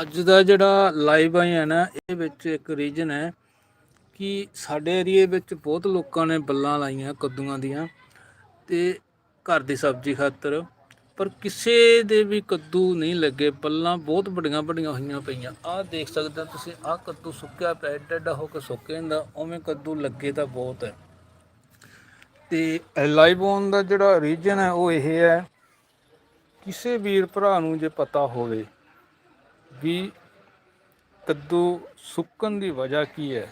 ਅੱਜ ਦਾ ਜਿਹੜਾ ਲਾਈਵ ਆਈ ਹੈ ਨਾ, ਇਹ ਵਿੱਚ ਇੱਕ ਰੀਜਨ ਹੈ ਕਿ ਸਾਡੇ ਏਰੀਏ ਵਿੱਚ ਬਹੁਤ ਲੋਕਾਂ ਨੇ ਬੱਲਾਂ ਲਾਈਆਂ ਕੱਦੂਆਂ ਦੀਆਂ ਤੇ ਘਰ ਦੀ ਸਬਜ਼ੀ ਖਾਤਰ, ਪਰ ਕਿਸੇ ਦੇ ਵੀ ਕੱਦੂ ਨਹੀਂ ਲੱਗੇ, ਬੱਲਾਂ ਬਹੁਤ ਵੱਡੀਆਂ ਵੱਡੀਆਂ ਹੋਈਆਂ ਪਈਆਂ। ਆਹ ਦੇਖ ਸਕਦੇ ਹੋ ਤੁਸੀਂ, ਆਹ ਕੱਦੂ ਸੁੱਕਿਆ ਪਿਆ, ਏਡਾ ਏਡਾ ਹੋ ਕੇ ਸੁੱਕ ਜਾਂਦਾ, ਉਵੇਂ ਕੱਦੂ ਲੱਗੇ ਤਾਂ ਬਹੁਤ ਹੈ। ਤੇ ਲਾਈਵ ਔਨ ਦਾ ਜਿਹੜਾ ਰੀਜਨ ਹੈ, ਉਹ ਇਹ ਹੈ, ਕਿਸੇ ਵੀਰ ਭਰਾ ਨੂੰ ਜੇ ਪਤਾ ਹੋਵੇ ਵੀ ਕੱਦੂ ਸੁੱਕਣ ਦੀ ਵਜ੍ਹਾ ਕੀ ਹੈ?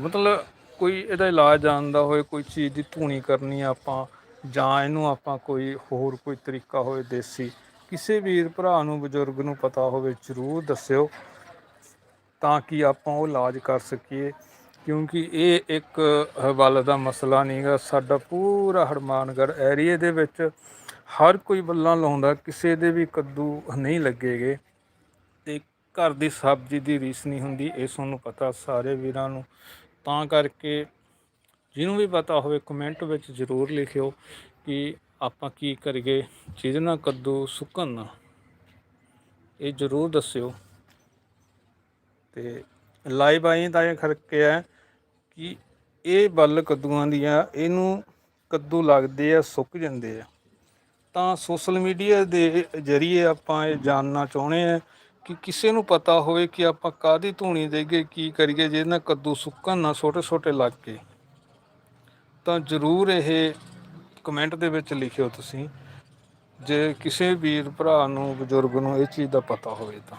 ਮਤਲਬ ਕੋਈ ਇਹਦਾ ਇਲਾਜ ਜਾਣਦਾ ਹੋਏ, ਕੋਈ ਚੀਜ਼ ਦੀ ਧੂਣੀ ਕਰਨੀ ਆ ਆਪਾਂ, ਜਾਂ ਇਹਨੂੰ ਆਪਾਂ ਕੋਈ ਹੋਰ ਕੋਈ ਤਰੀਕਾ ਹੋਵੇ ਦੇਸੀ, ਕਿਸੇ ਵੀਰ ਭਰਾ ਨੂੰ, ਬਜ਼ੁਰਗ ਨੂੰ ਪਤਾ ਹੋਵੇ, ਜ਼ਰੂਰ ਦੱਸਿਓ, ਤਾਂ ਕਿ ਆਪਾਂ ਉਹ ਇਲਾਜ ਕਰ ਸਕੀਏ। ਕਿਉਂਕਿ ਇਹ ਇੱਕ ਹਵਾਲੇ ਦਾ ਮਸਲਾ ਨਹੀਂਗਾ ਸਾਡਾ ਪੂਰਾ ਹਰਮਾਨਗੜ ਏਰੀਏ ਦੇ ਵਿੱਚ ਹਰ ਕੋਈ ਬੱਲਾਂ ਲਾਉਂਦਾ, ਕਿਸੇ ਦੇ ਵੀ ਕੱਦੂ ਨਹੀਂ ਲੱਗੇਗੇ। ਘਰ ਦੀ ਸਬਜ਼ੀ ਦੀ ਰੀਸ ਨਹੀਂ ਹੁੰਦੀ, ਇਹ ਤੁਹਾਨੂੰ ਪਤਾ ਸਾਰੇ ਵੀਰਾਂ ਨੂੰ। ਤਾਂ ਕਰਕੇ ਜਿਹਨੂੰ ਵੀ ਪਤਾ ਹੋਵੇ ਕਮੈਂਟ ਵਿੱਚ ਜ਼ਰੂਰ ਲਿਖਿਓ ਕਿ ਆਪਾਂ ਕੀ ਕਰੀਏ। ਜਿਹਦੇ ਨਾਲ ਕੱਦੂ ਸੁੱਕਣ ਨਾ, ਇਹ ਜ਼ਰੂਰ ਦੱਸਿਓ। ਤੇ ਲਾਈਵ ਆਈ ਤਾਂ ਇਹ ਕਰਕੇ ਹੈ ਕਿ ਇਹ ਬੱਲ ਕੱਦੂਆਂ ਦੀਆਂ, ਇਹਨੂੰ ਕੱਦੂ ਲੱਗਦੇ ਆ, ਸੁੱਕ ਜਾਂਦੇ ਆ। ਤਾਂ ਸੋਸ਼ਲ ਮੀਡੀਆ ਦੇ ਜ਼ਰੀਏ ਆਪਾਂ ਇਹ ਜਾਣਨਾ ਚਾਹੁੰਦੇ ਆ ਕਿ ਕਿਸੇ ਨੂੰ ਪਤਾ ਹੋਵੇ ਕਿ ਆਪਾਂ ਕਾਦੀ ਧੂਣੀ ਦੇਗੇ ਕੀ ਕਰੀਏ, ਜੇ ਨਾ ਕੱਦੂ ਸੁੱਕਣ ਨਾ ਛੋਟੇ ਛੋਟੇ ਲੱਗ ਕੇ ਤਾਂ ਜ਼ਰੂਰ ਇਹ ਕਮੈਂਟ ਦੇ ਵਿੱਚ ਲਿਖਿਓ ਤੁਸੀਂ, ਜੇ ਕਿਸੇ ਵੀਰ ਭਰਾ ਨੂੰ, ਬਜ਼ੁਰਗ ਨੂੰ ਇਹ ਚੀਜ਼ ਦਾ ਪਤਾ ਹੋਵੇ ਤਾਂ।